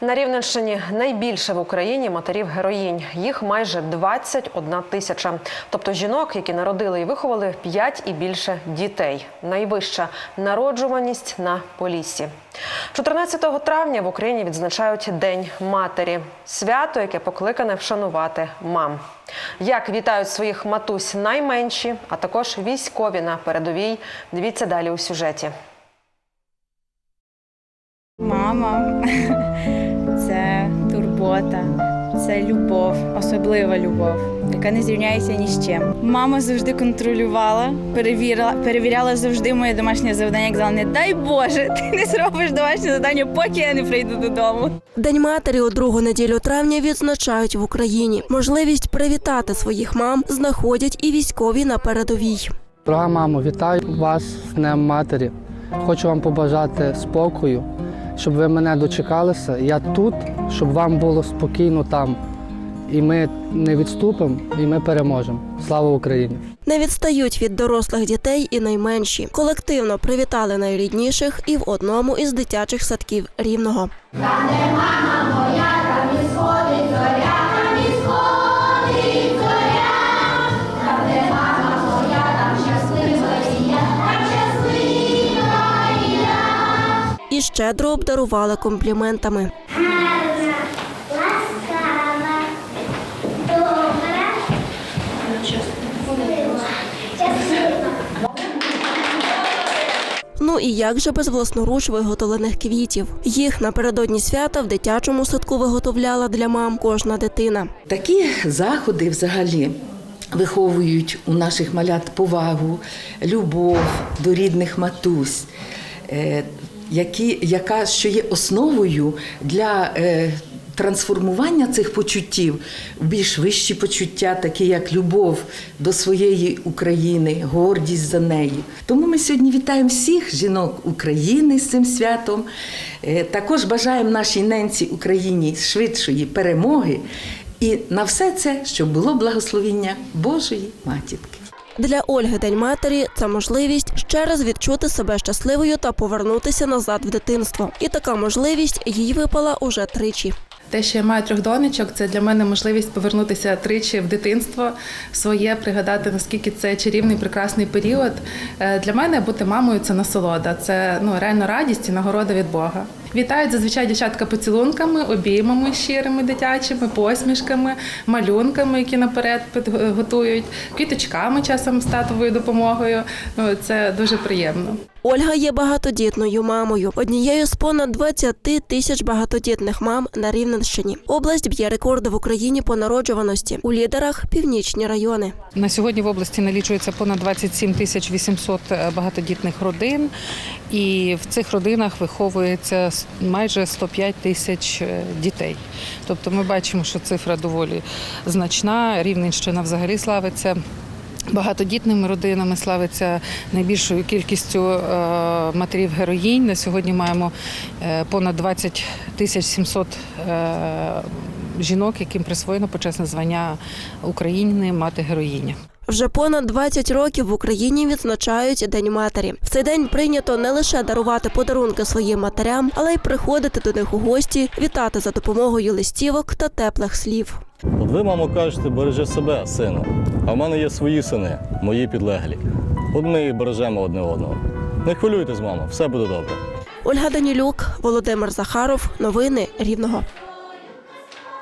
На Рівненщині найбільше в Україні матерів-героїнь. Їх майже 21 тисяча. Тобто жінок, які народили і виховали 5 і більше дітей. Найвища народжуваність на Поліссі. 14 травня в Україні відзначають День матері. Свято, яке покликане вшанувати мам. Як вітають своїх матусь найменші, а також військові на передовій. Дивіться далі у сюжеті. Мама турбота, це любов, особлива любов, яка не зрівняється ні з чим. Мама завжди контролювала, перевірила, перевіряла завжди моє домашнє завдання. Як казала, не дай Боже, ти не зробиш домашнє завдання, поки я не прийду додому. День матері у другу неділю травня відзначають в Україні. Можливість привітати своїх мам знаходять і військові на передовій. Дорога мамо, вітаю вас з Днем Матері. Хочу вам побажати спокою, щоб ви мене дочекалися. Я тут, щоб вам було спокійно там. І ми не відступимо, і ми переможемо. Слава Україні! Не відстають від дорослих дітей і найменші. Колективно привітали найрідніших і в одному із дитячих садків рівного. І щедро обдарували компліментами. гарна, ласкава, добра. Ну і як же без власноруч виготовлених квітів? Їх напередодні свята в дитячому садку виготовляла для мам кожна дитина. Такі заходи взагалі виховують у наших малят повагу, любов до рідних матусь, е, які, яка що є основою для е, трансформування цих почуттів в більш вищі почуття, такі як любов до своєї України, гордість за нею. Тому ми сьогодні вітаємо всіх жінок України з цим святом. Е, Також бажаємо нашій ненці Україні швидшої перемоги. І на все це, щоб було благословіння Божої матінки. Для Ольги День матері це можливість ще раз відчути себе щасливою та повернутися назад в дитинство. І така можливість їй випала уже тричі. Те, що я маю трьох донечок, це для мене можливість повернутися тричі в дитинство своє, пригадати наскільки це чарівний прекрасний період. Е, Для мене бути мамою це насолода, це ну реально радість і нагорода від Бога. Вітають зазвичай дівчатка поцілунками, обіймами щирими дитячими, посмішками, малюнками, які наперед готують, квіточками часом з татовою допомогою. Ну це дуже приємно. Ольга є багатодітною мамою, однією з понад 20 тисяч багатодітних мам на Рівненщині. Область б'є рекорди в Україні по народжуваності. У лідерах північні райони. На сьогодні в області налічується понад 27 тисяч 800 багатодітних родин, і в цих родинах виховується майже 105 тисяч е, дітей. Тобто ми бачимо, що цифра доволі значна. Рівненщина взагалі славиться. Багатодітними родинами славиться найбільшою кількістю е, матерів героїнь. На сьогодні маємо е, понад 20 тисяч 700 е, жінок, яким присвоєно почесне звання України мати героїня. Вже понад 20 років в Україні відзначають День матері. В цей день прийнято не лише дарувати подарунки своїм матерям, але й приходити до них у гості, вітати за допомогою листівок та теплих слів. От ви, мамо, кажете, бережи себе, сину. А в мене є свої сини, мої підлеглі. От ми бережемо одне одного. Не хвилюйтесь, мамо, все буде добре. Ольга Данілюк, Володимир Захаров. Новини Рівного.